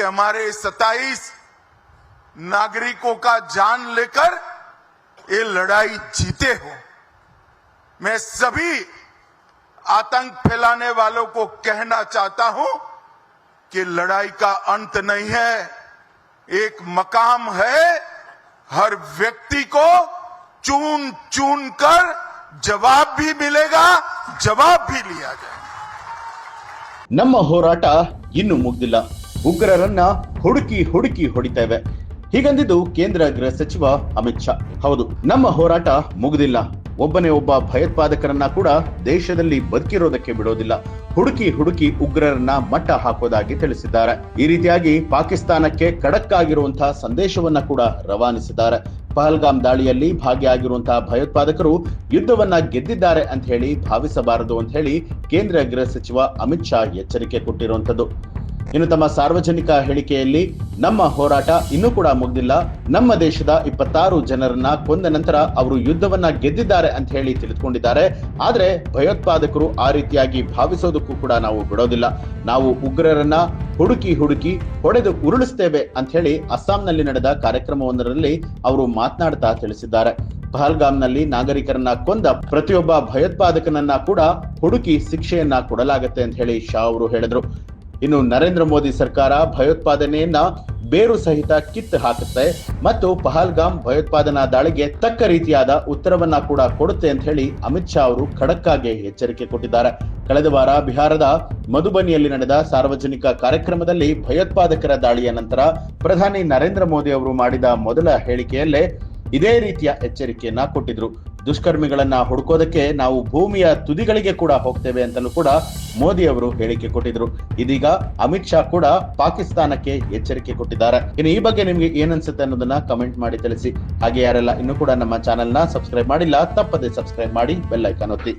कि हमारे 27 नागरिकों का जान लेकर ये लड़ाई जीते हो मैं सभी आतंक फैलाने वालों को कहना चाहता हूं कि लड़ाई का अंत नहीं है एक मकाम है हर व्यक्ति को चून चून कर जवाब भी मिलेगा जवाब भी लिया जाएगा ನಮ್ಮ ಹೋರಾಟ ಇನ್ನೂ ಮುಗ್ದಿಲ್ಲ ಉಗ್ರರನ್ನ ಹುಡುಕಿ ಹುಡುಕಿ ಹೊಡಿತೇವೆ. ಹೀಗಂದಿದ್ದು ಕೇಂದ್ರ ಗೃಹ ಸಚಿವ ಅಮಿತ್ ಶಾ. ಹೌದು, ನಮ್ಮ ಹೋರಾಟ ಮುಗಿದಿಲ್ಲ. ಒಬ್ಬನೇ ಒಬ್ಬ ಭಯೋತ್ಪಾದಕರನ್ನ ಕೂಡ ದೇಶದಲ್ಲಿ ಬದುಕಿರೋದಕ್ಕೆ ಬಿಡೋದಿಲ್ಲ. ಹುಡುಕಿ ಹುಡುಕಿ ಉಗ್ರರನ್ನ ಮಟ್ಟ ಹಾಕೋದಾಗಿ ತಿಳಿಸಿದ್ದಾರೆ. ಈ ರೀತಿಯಾಗಿ ಪಾಕಿಸ್ತಾನಕ್ಕೆ ಖಡಕ್ ಆಗಿರುವಂತಹ ಸಂದೇಶವನ್ನ ಕೂಡ ರವಾನಿಸಿದ್ದಾರೆ. ಪಹಲ್ಗಾಮ್ ದಾಳಿಯಲ್ಲಿ ಭಾಗಿಯಾಗಿರುವಂತಹ ಭಯೋತ್ಪಾದಕರು ಯುದ್ಧವನ್ನ ಗೆದ್ದಿದ್ದಾರೆ ಅಂತ ಹೇಳಿ ಭಾವಿಸಬಾರದು ಅಂತ ಹೇಳಿ ಕೇಂದ್ರ ಗೃಹ ಸಚಿವ ಅಮಿತ್ ಶಾ ಎಚ್ಚರಿಕೆ ಕೊಟ್ಟಿರುವಂತದ್ದು ಇನ್ನು ತಮ್ಮ ಸಾರ್ವಜನಿಕ ಹೇಳಿಕೆಯಲ್ಲಿ, ನಮ್ಮ ಹೋರಾಟ ಇನ್ನೂ ಕೂಡ ಮುಗ್ದಿಲ್ಲ. ನಮ್ಮ ದೇಶದ ಇಪ್ಪತ್ತಾರು ಜನರನ್ನ ಕೊಂದ ನಂತರ ಅವರು ಯುದ್ಧವನ್ನ ಗೆದ್ದಿದ್ದಾರೆ ಅಂತ ಹೇಳಿ ತಿಳಿದುಕೊಂಡಿದ್ದಾರೆ. ಆದ್ರೆ ಭಯೋತ್ಪಾದಕರು ಆ ರೀತಿಯಾಗಿ ಭಾವಿಸೋದಕ್ಕೂ ಕೂಡ ನಾವು ಬಿಡೋದಿಲ್ಲ. ನಾವು ಉಗ್ರರನ್ನ ಹುಡುಕಿ ಹುಡುಕಿ ಹೊಡೆದು ಉರುಳಿಸ್ತೇವೆ ಅಂತ ಹೇಳಿ ಅಸ್ಸಾಂನಲ್ಲಿ ನಡೆದ ಕಾರ್ಯಕ್ರಮವೊಂದರಲ್ಲಿ ಅವರು ಮಾತನಾಡ್ತಾ ತಿಳಿಸಿದ್ದಾರೆ. ಪಹಲ್ಗಾಮ್ನಲ್ಲಿ ನಾಗರಿಕರನ್ನ ಕೊಂದ ಪ್ರತಿಯೊಬ್ಬ ಭಯೋತ್ಪಾದಕನನ್ನ ಕೂಡ ಹುಡುಕಿ ಶಿಕ್ಷೆಯನ್ನ ಕೊಡಲಾಗತ್ತೆ ಅಂತ ಹೇಳಿ ಶಾ ಅವರು ಹೇಳಿದ್ರು. ಇನ್ನು ನರೇಂದ್ರ ಮೋದಿ ಸರ್ಕಾರ ಭಯೋತ್ಪಾದನೆಯನ್ನ ಬೇರು ಸಹಿತ ಕಿತ್ತು ಹಾಕುತ್ತೆ ಮತ್ತು ಪಹಲ್ಗಾಮ್ ಭಯೋತ್ಪಾದನಾ ದಾಳಿಗೆ ತಕ್ಕ ರೀತಿಯಾದ ಉತ್ತರವನ್ನ ಕೂಡ ಕೊಡುತ್ತೆ ಅಂತ ಹೇಳಿ ಅಮಿತ್ ಶಾ ಅವರು ಖಡಕ್ ಆಗಿ ಎಚ್ಚರಿಕೆ ಕೊಟ್ಟಿದ್ದಾರೆ. ಕಳೆದ ವಾರ ಬಿಹಾರದ ಮಧುಬನಿಯಲ್ಲಿ ನಡೆದ ಸಾರ್ವಜನಿಕ ಕಾರ್ಯಕ್ರಮದಲ್ಲಿ ಭಯೋತ್ಪಾದಕರ ದಾಳಿಯ ನಂತರ ಪ್ರಧಾನಿ ನರೇಂದ್ರ ಮೋದಿ ಅವರು ಮಾಡಿದ ಮೊದಲ ಹೇಳಿಕೆಯಲ್ಲೇ ಇದೇ ರೀತಿಯ ಎಚ್ಚರಿಕೆಯನ್ನ ಕೊಟ್ಟಿದ್ರು. ದುಷ್ಕರ್ಮಿಗಳನ್ನ ಹುಡುಕೋದಕ್ಕೆ ನಾವು ಭೂಮಿಯ ತುದಿಗಳಿಗೆ ಕೂಡ ಹೋಗ್ತೇವೆ ಅಂತಲೂ ಕೂಡ ಮೋದಿ ಅವರು ಹೇಳಿಕೆ ಕೊಟ್ಟಿದ್ರು. ಇದೀಗ ಅಮಿತ್ ಶಾ ಕೂಡ ಪಾಕಿಸ್ತಾನಕ್ಕೆ ಎಚ್ಚರಿಕೆ ಕೊಟ್ಟಿದ್ದಾರೆ. ಇನ್ನು ಈ ಬಗ್ಗೆ ನಿಮ್ಗೆ ಏನನ್ಸುತ್ತೆ ಅನ್ನೋದನ್ನ ಕಮೆಂಟ್ ಮಾಡಿ ತಿಳಿಸಿ. ಹಾಗೆ ಯಾರೆಲ್ಲ ಇನ್ನೂ ಕೂಡ ನಮ್ಮ ಚಾನೆಲ್ನ ಸಬ್ಸ್ಕ್ರೈಬ್ ಮಾಡಿಲ್ಲ, ತಪ್ಪದೆ ಸಬ್ಸ್ಕ್ರೈಬ್ ಮಾಡಿ ಬೆಲ್ ಐಕಾನ್ ಒತ್ತಿ.